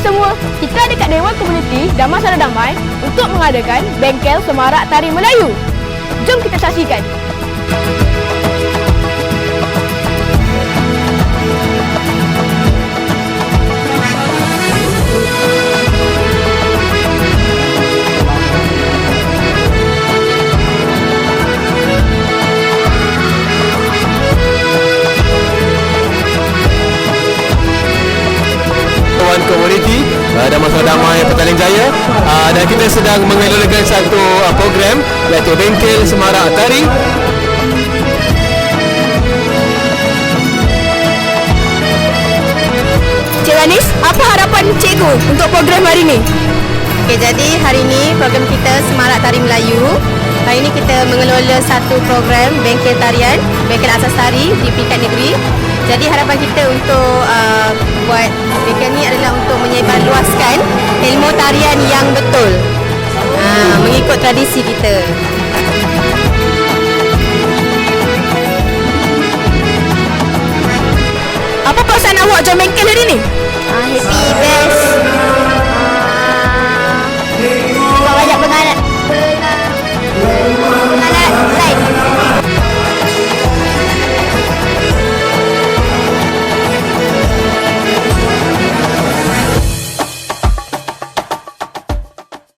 semua, kita dekat Dewan Komuniti Damansara Damai untuk mengadakan Bengkel Semarak Tari Melayu. Jom kita saksikan. Dan Masalah Damai Petaling Jaya uh, dan kita sedang mengelolakan satu uh, program iaitu Bengkel Semarak Tari Cik Anis, apa harapan cikgu untuk program hari ini? Okey, jadi hari ini program kita Semarak Tari Melayu. Hari ini kita mengelola satu program bengkel tarian, bengkel asas tari di peringkat negeri. Jadi harapan kita untuk uh, buat bengkel ni adalah untuk menyebarluaskan ilmu tarian yang betul. Uh, mengikut tradisi kita. Apa perasaan awak jom bengkel hari ini?